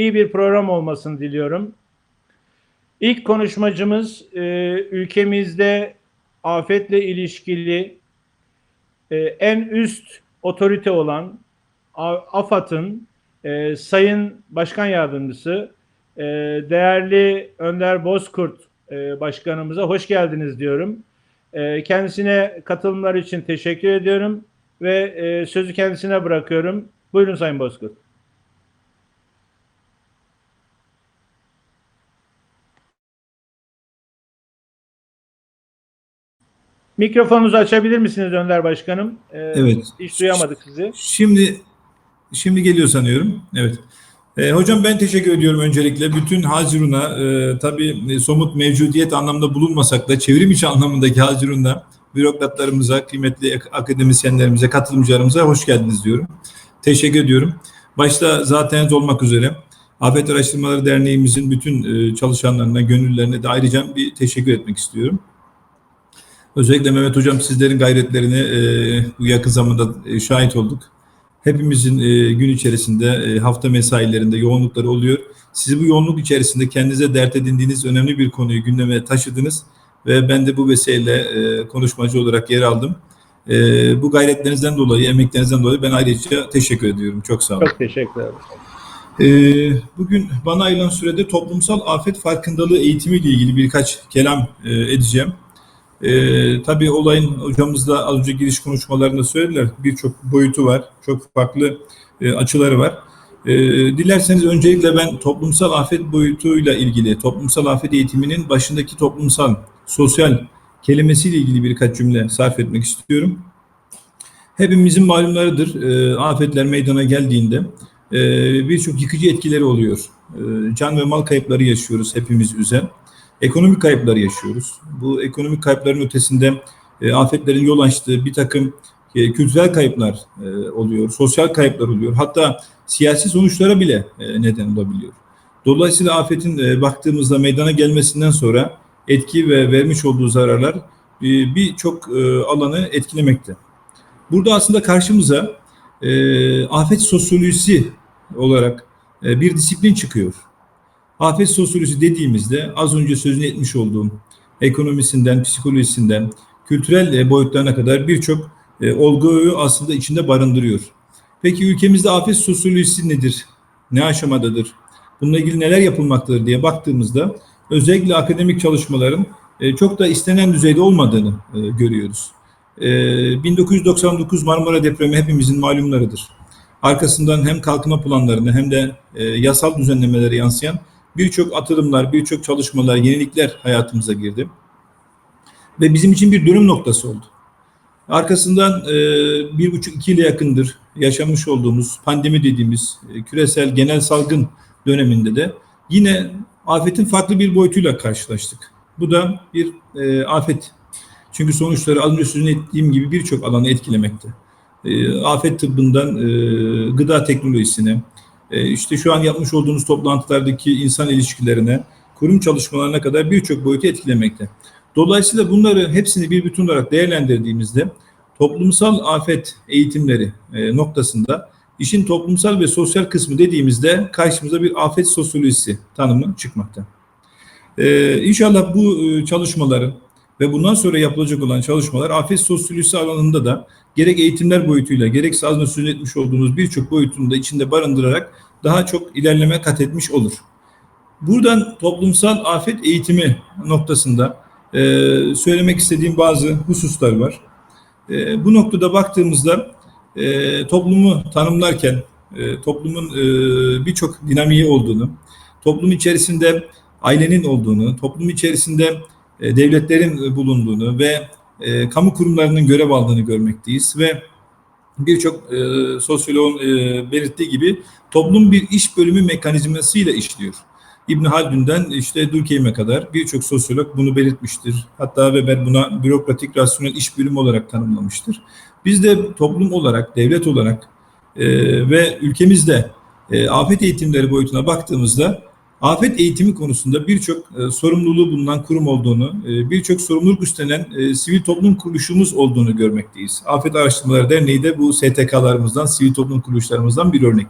iyi bir program olmasını diliyorum. İlk konuşmacımız e, ülkemizde afetle ilişkili e, en üst otorite olan AFAD'ın e, Sayın Başkan Yardımcısı e, değerli Önder Bozkurt e, Başkanımıza hoş geldiniz diyorum. E, kendisine katılımlar için teşekkür ediyorum ve e, sözü kendisine bırakıyorum. Buyurun Sayın Bozkurt. Mikrofonunuzu açabilir misiniz Önder Başkanım? E, Evet. Hiç duyamadık sizi. Şimdi şimdi geliyor sanıyorum. Evet. E, hocam ben teşekkür ediyorum öncelikle. Bütün Hazirun'a e, tabii e, somut mevcudiyet anlamında bulunmasak da çevrim içi anlamındaki Hazirun'a bürokratlarımıza, kıymetli ak- akademisyenlerimize, katılımcılarımıza hoş geldiniz diyorum. Teşekkür ediyorum. Başta zaten olmak üzere Afet Araştırmaları Derneğimizin bütün e, çalışanlarına, gönüllülerine de ayrıca bir teşekkür etmek istiyorum. Özellikle Mehmet Hocam sizlerin gayretlerine e, bu yakın zamanda e, şahit olduk. Hepimizin e, gün içerisinde e, hafta mesailerinde yoğunlukları oluyor. Siz bu yoğunluk içerisinde kendinize dert edindiğiniz önemli bir konuyu gündeme taşıdınız ve ben de bu vesileyle e, konuşmacı olarak yer aldım. E, bu gayretlerinizden dolayı, emeklerinizden dolayı ben ayrıca teşekkür ediyorum. Çok sağ olun. Çok teşekkür ederim. Ee, bugün bana ayrılan sürede toplumsal afet farkındalığı eğitimi ile ilgili birkaç kelam e, edeceğim. Ee, tabii olayın hocamız da az önce giriş konuşmalarında söylediler. Birçok boyutu var, çok farklı e, açıları var. Ee, dilerseniz öncelikle ben toplumsal afet boyutuyla ilgili, toplumsal afet eğitiminin başındaki toplumsal, sosyal kelimesiyle ilgili birkaç cümle sarf etmek istiyorum. Hepimizin malumlarıdır. E, afetler meydana geldiğinde e, birçok yıkıcı etkileri oluyor. E, can ve mal kayıpları yaşıyoruz hepimiz üzen. Ekonomik kayıpları yaşıyoruz. Bu ekonomik kayıpların ötesinde e, afetlerin yol açtığı bir takım e, kültürel kayıplar e, oluyor, sosyal kayıplar oluyor. Hatta siyasi sonuçlara bile e, neden olabiliyor. Dolayısıyla afetin e, baktığımızda meydana gelmesinden sonra etki ve vermiş olduğu zararlar e, birçok e, alanı etkilemekte. Burada aslında karşımıza e, afet sosyolojisi olarak e, bir disiplin çıkıyor. Afet sosyolojisi dediğimizde az önce sözünü etmiş olduğum ekonomisinden, psikolojisinden, kültürel e, boyutlarına kadar birçok e, olguyu aslında içinde barındırıyor. Peki ülkemizde afet sosyolojisi nedir? Ne aşamadadır? Bununla ilgili neler yapılmaktadır diye baktığımızda özellikle akademik çalışmaların e, çok da istenen düzeyde olmadığını görüyoruz. E, 1999 Marmara depremi hepimizin malumlarıdır. Arkasından hem kalkınma planlarını hem de yasal düzenlemelere yansıyan birçok atılımlar, birçok çalışmalar, yenilikler hayatımıza girdi. Ve bizim için bir dönüm noktası oldu. Arkasından e, bir buçuk iki yıla yakındır yaşamış olduğumuz pandemi dediğimiz e, küresel genel salgın döneminde de yine afetin farklı bir boyutuyla karşılaştık. Bu da bir e, afet. Çünkü sonuçları az önce sözünü ettiğim gibi birçok alanı etkilemekte. E, afet tıbbından e, gıda teknolojisine, işte şu an yapmış olduğumuz toplantılardaki insan ilişkilerine, kurum çalışmalarına kadar birçok boyutu etkilemekte. Dolayısıyla bunları hepsini bir bütün olarak değerlendirdiğimizde toplumsal afet eğitimleri e, noktasında işin toplumsal ve sosyal kısmı dediğimizde karşımıza bir afet sosyolojisi tanımı çıkmakta. Ee, inşallah bu e, çalışmaların ve bundan sonra yapılacak olan çalışmalar afet sosyolojisi alanında da gerek eğitimler boyutuyla gerekse az önce söz etmiş olduğumuz birçok boyutunu da içinde barındırarak daha çok ilerleme kat etmiş olur. Buradan toplumsal afet eğitimi noktasında e, söylemek istediğim bazı hususlar var. E, bu noktada baktığımızda e, toplumu tanımlarken e, toplumun e, birçok dinamiği olduğunu, toplum içerisinde ailenin olduğunu, toplum içerisinde e, devletlerin bulunduğunu ve e, kamu kurumlarının görev aldığını görmekteyiz ve birçok e, sosyoloğun belirttiği gibi toplum bir iş bölümü mekanizmasıyla işliyor. İbn Haldun'dan işte Durkheim'e kadar birçok sosyolog bunu belirtmiştir. Hatta Weber buna bürokratik rasyonel iş bölümü olarak tanımlamıştır. Biz de toplum olarak, devlet olarak e, ve ülkemizde e, afet eğitimleri boyutuna baktığımızda afet eğitimi konusunda birçok e, sorumluluğu bulunan kurum olduğunu, e, birçok sorumluluk üstlenen e, sivil toplum kuruluşumuz olduğunu görmekteyiz. Afet Araştırmaları Derneği de bu STK'larımızdan, sivil toplum kuruluşlarımızdan bir örnek.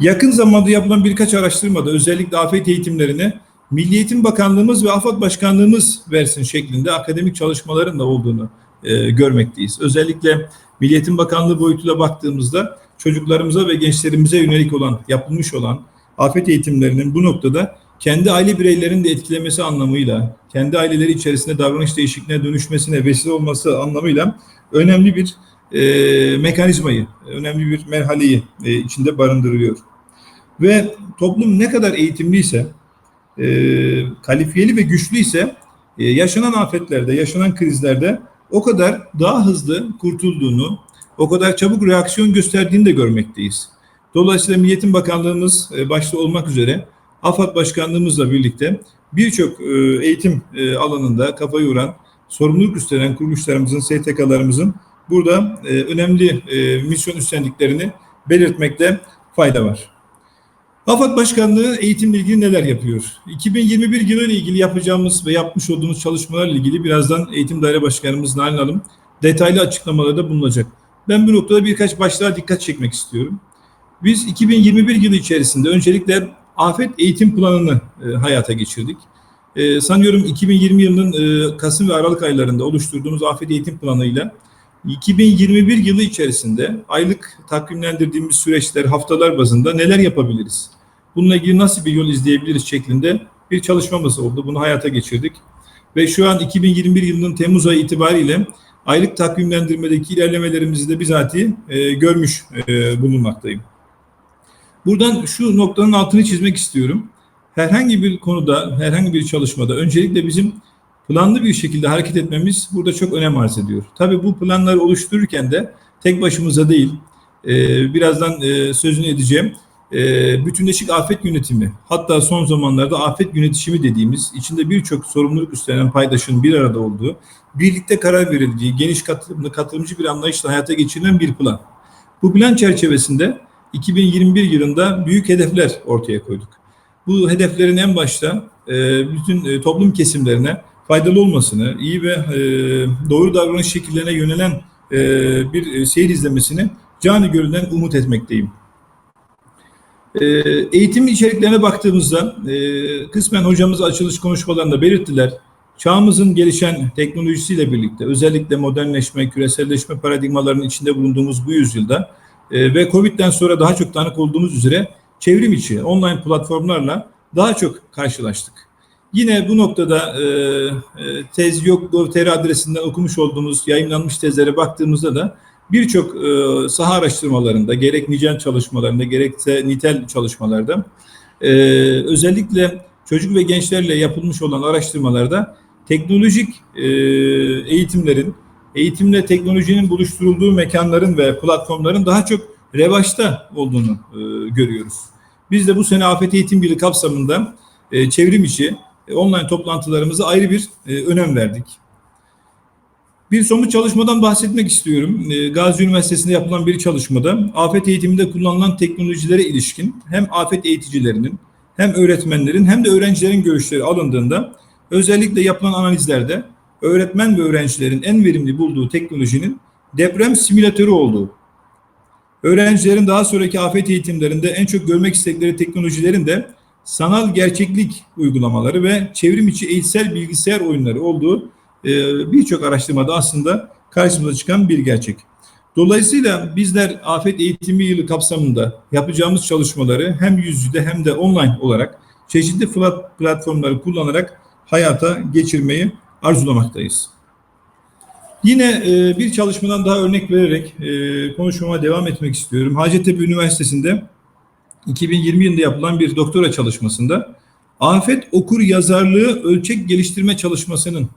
Yakın zamanda yapılan birkaç araştırmada özellikle afet eğitimlerine Milli Eğitim Bakanlığımız ve AFAD Başkanlığımız versin şeklinde akademik çalışmaların da olduğunu e, görmekteyiz. Özellikle Milli Eğitim Bakanlığı boyutuyla baktığımızda çocuklarımıza ve gençlerimize yönelik olan, yapılmış olan afet eğitimlerinin bu noktada kendi aile bireylerinin de etkilemesi anlamıyla, kendi aileleri içerisinde davranış değişikliğine dönüşmesine vesile olması anlamıyla önemli bir e, mekanizmayı, önemli bir merhaleyi e, içinde barındırıyor. Ve toplum ne kadar eğitimliyse, e, kalifiyeli ve güçlüyse e, yaşanan afetlerde, yaşanan krizlerde o kadar daha hızlı kurtulduğunu, o kadar çabuk reaksiyon gösterdiğini de görmekteyiz. Dolayısıyla Milliyetin Bakanlığımız e, başta olmak üzere AFAD Başkanlığımızla birlikte birçok e, eğitim e, alanında kafa yoran, sorumluluk üstlenen kuruluşlarımızın, STK'larımızın burada önemli misyon üstlendiklerini belirtmekte fayda var. AFAD Başkanlığı eğitimle ilgili neler yapıyor? 2021 yılı ile ilgili yapacağımız ve yapmış olduğumuz çalışmalarla ilgili birazdan Eğitim Daire Başkanımız Nalan Hanım detaylı açıklamalarda bulunacak. Ben bu noktada birkaç başlığa dikkat çekmek istiyorum. Biz 2021 yılı içerisinde öncelikle afet eğitim planını e, hayata geçirdik. E, sanıyorum 2020 yılının e, Kasım ve Aralık aylarında oluşturduğumuz afet eğitim planıyla 2021 yılı içerisinde aylık takvimlendirdiğimiz süreçler, haftalar bazında neler yapabiliriz? Bununla ilgili nasıl bir yol izleyebiliriz şeklinde bir çalışmamız oldu. Bunu hayata geçirdik. Ve şu an 2021 yılının Temmuz ayı itibariyle aylık takvimlendirmedeki ilerlemelerimizi de bizatihi e, görmüş e, bulunmaktayım. Buradan şu noktanın altını çizmek istiyorum. Herhangi bir konuda, herhangi bir çalışmada öncelikle bizim planlı bir şekilde hareket etmemiz burada çok önem arz ediyor. Tabii bu planları oluştururken de tek başımıza değil, e, birazdan e, sözünü edeceğim, e, bütünleşik afet yönetimi, hatta son zamanlarda afet yönetişimi dediğimiz, içinde birçok sorumluluk üstlenen paydaşın bir arada olduğu, birlikte karar verildiği, geniş katılımlı, katılımcı bir anlayışla hayata geçirilen bir plan. Bu plan çerçevesinde 2021 yılında büyük hedefler ortaya koyduk. Bu hedeflerin en başta e, bütün e, toplum kesimlerine faydalı olmasını, iyi ve e, doğru davranış şekillerine yönelen bir seyir izlemesini canı gönülden umut etmekteyim. Eğitim içeriklerine baktığımızda kısmen hocamız açılış konuşmalarında belirttiler. Çağımızın gelişen teknolojisiyle birlikte özellikle modernleşme, küreselleşme paradigmalarının içinde bulunduğumuz bu yüzyılda e, ve Covid'den sonra daha çok tanık olduğumuz üzere çevrim içi online platformlarla daha çok karşılaştık. Yine bu noktada e, e, tez yok gov.tr adresinden okumuş olduğumuz yayınlanmış tezlere baktığımızda da birçok e, saha araştırmalarında gerek nicel çalışmalarında gerekse nitel çalışmalarda e, özellikle çocuk ve gençlerle yapılmış olan araştırmalarda teknolojik e, eğitimlerin eğitimle teknolojinin buluşturulduğu mekanların ve platformların daha çok revaçta olduğunu e, görüyoruz. Biz de bu sene Afet Eğitim Birliği kapsamında e, çevrim içi e, online toplantılarımıza ayrı bir e, önem verdik. Bir somut çalışmadan bahsetmek istiyorum. E, Gazi Üniversitesi'nde yapılan bir çalışmada afet eğitiminde kullanılan teknolojilere ilişkin hem afet eğiticilerinin hem öğretmenlerin hem de öğrencilerin görüşleri alındığında özellikle yapılan analizlerde öğretmen ve öğrencilerin en verimli bulduğu teknolojinin deprem simülatörü olduğu, öğrencilerin daha sonraki afet eğitimlerinde en çok görmek istedikleri teknolojilerin de sanal gerçeklik uygulamaları ve çevrim içi eğitsel bilgisayar oyunları olduğu e, birçok araştırmada aslında karşımıza çıkan bir gerçek. Dolayısıyla bizler afet eğitimi yılı kapsamında yapacağımız çalışmaları hem yüz yüze hem de online olarak çeşitli platformları kullanarak hayata geçirmeyi arzulamaktayız. Yine e, bir çalışmadan daha örnek vererek e, konuşmama devam etmek istiyorum. Hacettepe Üniversitesi'nde 2020 yılında yapılan bir doktora çalışmasında afet okur yazarlığı ölçek geliştirme çalışmasının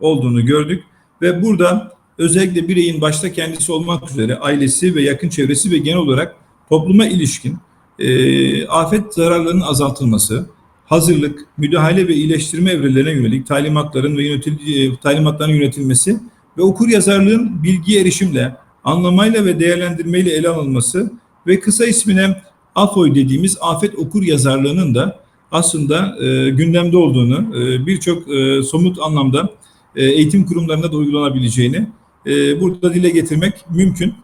olduğunu gördük ve burada özellikle bireyin başta kendisi olmak üzere ailesi ve yakın çevresi ve genel olarak topluma ilişkin e, afet zararlarının azaltılması, hazırlık, müdahale ve iyileştirme evrelerine yönelik talimatların ve yönetil, e, talimatların yönetilmesi ve okur yazarlığın bilgi erişimle, anlamayla ve değerlendirmeyle ele alınması ve kısa ismine AFOY dediğimiz afet okur yazarlığının da aslında e, gündemde olduğunu, e, birçok e, somut anlamda e, eğitim kurumlarında da uygulanabileceğini e, burada dile getirmek mümkün.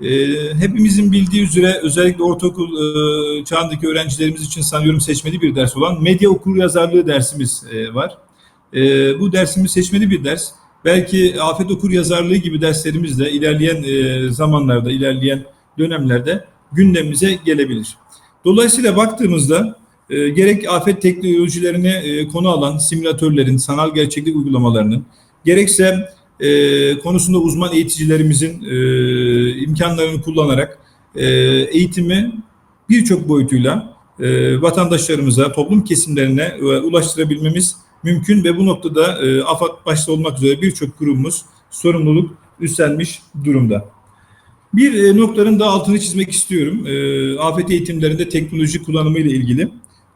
E, hepimizin bildiği üzere özellikle ortaokul e, çağındaki öğrencilerimiz için sanıyorum seçmeli bir ders olan medya okur yazarlığı dersimiz e, var. E, bu dersimiz seçmeli bir ders. Belki afet okur yazarlığı gibi derslerimiz de ilerleyen e, zamanlarda, ilerleyen dönemlerde gündemimize gelebilir. Dolayısıyla baktığımızda e, gerek afet teknolojilerini e, konu alan simülatörlerin, sanal gerçeklik uygulamalarının, gerekse e, konusunda uzman eğiticilerimizin e, imkanlarını kullanarak e, eğitimi birçok boyutuyla e, vatandaşlarımıza, toplum kesimlerine e, ulaştırabilmemiz mümkün ve bu noktada e, AFAD başta olmak üzere birçok kurumumuz sorumluluk üstlenmiş durumda. Bir e, noktanın da altını çizmek istiyorum. E, afet eğitimlerinde teknoloji kullanımı ile ilgili.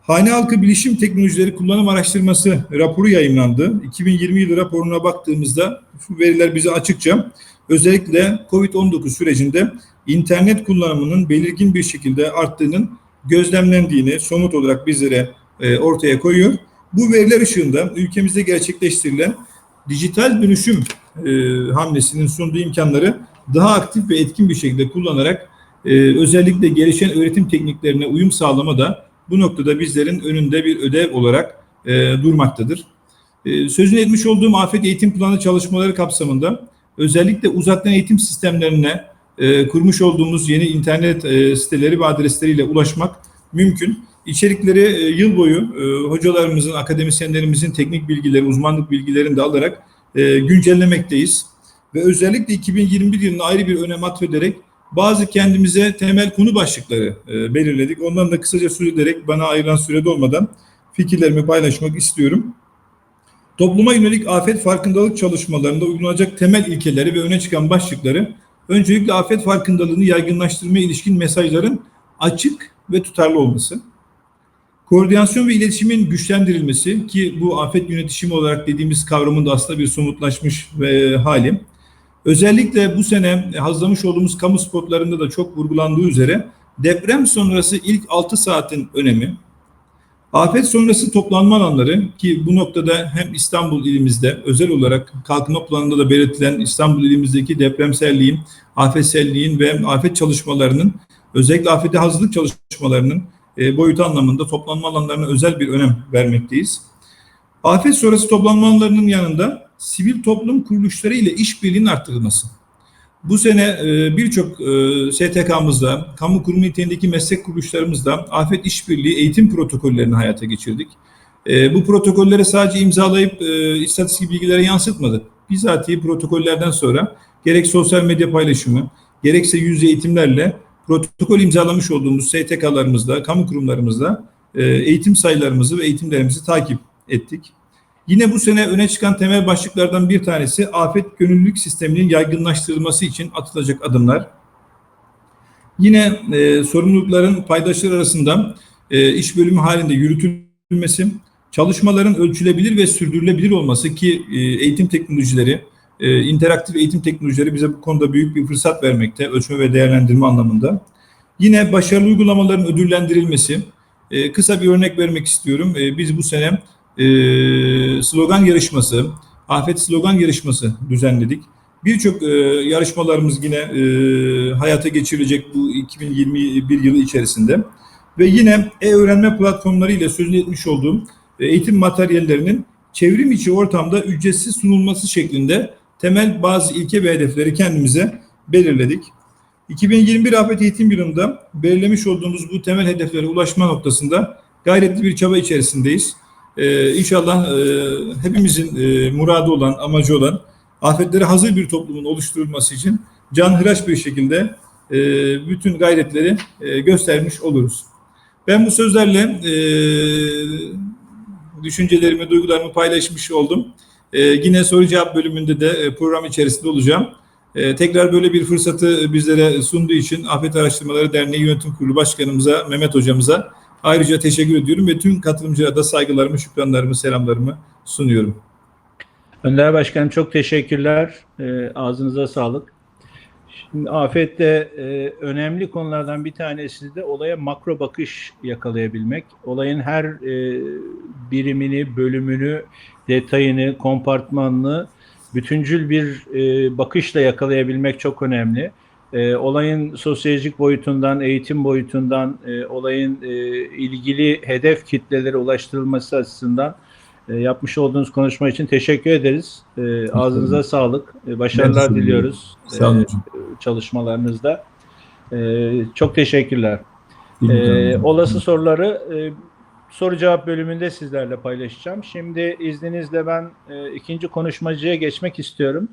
Hane halkı bilişim teknolojileri kullanım araştırması raporu yayınlandı. 2020 yılı raporuna baktığımızda şu veriler bize açıkça özellikle COVID-19 sürecinde internet kullanımının belirgin bir şekilde arttığının gözlemlendiğini somut olarak bizlere e, ortaya koyuyor. Bu veriler ışığında ülkemizde gerçekleştirilen dijital dönüşüm e, hamlesinin sunduğu imkanları daha aktif ve etkin bir şekilde kullanarak e, özellikle gelişen öğretim tekniklerine uyum sağlama da bu noktada bizlerin önünde bir ödev olarak e, durmaktadır. E, sözünü etmiş olduğum afet eğitim planı çalışmaları kapsamında özellikle uzaktan eğitim sistemlerine e, kurmuş olduğumuz yeni internet e, siteleri ve adresleriyle ulaşmak mümkün. İçerikleri e, yıl boyu e, hocalarımızın, akademisyenlerimizin teknik bilgileri, uzmanlık bilgilerini de alarak e, güncellemekteyiz. Ve özellikle 2021 yılına ayrı bir önem atfederek bazı kendimize temel konu başlıkları e, belirledik. Ondan da kısaca söz ederek bana ayrılan sürede olmadan fikirlerimi paylaşmak istiyorum. Topluma yönelik afet farkındalık çalışmalarında uygulanacak temel ilkeleri ve öne çıkan başlıkları öncelikle afet farkındalığını yaygınlaştırmaya ilişkin mesajların açık ve tutarlı olması. Koordinasyon ve iletişimin güçlendirilmesi ki bu afet yönetişimi olarak dediğimiz kavramın da aslında bir somutlaşmış ve hali. Özellikle bu sene hazırlamış olduğumuz kamu spotlarında da çok vurgulandığı üzere deprem sonrası ilk 6 saatin önemi, afet sonrası toplanma alanları ki bu noktada hem İstanbul ilimizde özel olarak kalkınma planında da belirtilen İstanbul ilimizdeki depremselliğin, afetselliğin ve afet çalışmalarının özellikle afete hazırlık çalışmalarının e, boyutu anlamında toplanma alanlarına özel bir önem vermekteyiz. Afet sonrası toplanma alanlarının yanında sivil toplum kuruluşları ile işbirliğinin arttırılması. Bu sene e, birçok e, STK'mızda, kamu kurumu niteliğindeki meslek kuruluşlarımızda afet işbirliği eğitim protokollerini hayata geçirdik. E, bu protokolleri sadece imzalayıp istatistik bilgilere yansıtmadık. Bizatihi protokollerden sonra gerek sosyal medya paylaşımı, gerekse yüz eğitimlerle protokol imzalamış olduğumuz STK'larımızda, kamu kurumlarımızda eğitim sayılarımızı ve eğitimlerimizi takip ettik. Yine bu sene öne çıkan temel başlıklardan bir tanesi afet gönüllülük sisteminin yaygınlaştırılması için atılacak adımlar. Yine e, sorumlulukların paydaşlar arasında e, iş bölümü halinde yürütülmesi, çalışmaların ölçülebilir ve sürdürülebilir olması ki e, eğitim teknolojileri, e, interaktif eğitim teknolojileri bize bu konuda büyük bir fırsat vermekte, ölçme ve değerlendirme anlamında. Yine başarılı uygulamaların ödüllendirilmesi, e, kısa bir örnek vermek istiyorum. E, biz bu sene e, slogan yarışması, afet slogan yarışması düzenledik. Birçok e, yarışmalarımız yine e, hayata geçirilecek bu 2021 yılı içerisinde. Ve yine e-öğrenme platformları ile sözünü etmiş olduğum e, eğitim materyallerinin çevrim içi ortamda ücretsiz sunulması şeklinde temel bazı ilke ve hedefleri kendimize belirledik. 2021 afet eğitim yılında belirlemiş olduğumuz bu temel hedeflere ulaşma noktasında gayretli bir çaba içerisindeyiz. Ee, inşallah e, hepimizin e, muradı olan, amacı olan afetlere hazır bir toplumun oluşturulması için canhıraş bir şekilde e, bütün gayretleri e, göstermiş oluruz. Ben bu sözlerle e, düşüncelerimi, duygularımı paylaşmış oldum. E, yine soru cevap bölümünde de e, program içerisinde olacağım. E, tekrar böyle bir fırsatı bizlere sunduğu için Afet Araştırmaları Derneği Yönetim Kurulu Başkanımıza, Mehmet Hocamıza ayrıca teşekkür ediyorum ve tüm katılımcılara da saygılarımı, şükranlarımı, selamlarımı sunuyorum. Önder Başkanım çok teşekkürler. E, ağzınıza sağlık. Şimdi afette e, önemli konulardan bir tanesi de olaya makro bakış yakalayabilmek. Olayın her e, birimini, bölümünü, detayını, kompartmanını bütüncül bir e, bakışla yakalayabilmek çok önemli. E, olayın sosyolojik boyutundan, eğitim boyutundan, e, olayın e, ilgili hedef kitlelere ulaştırılması açısından e, yapmış olduğunuz konuşma için teşekkür ederiz. E, ağzınıza sağlık. E, başarılar diliyoruz Sağ olun e, çalışmalarınızda. E, çok teşekkürler. Günler. olası soruları e, soru cevap bölümünde sizlerle paylaşacağım. Şimdi izninizle ben e, ikinci konuşmacıya geçmek istiyorum.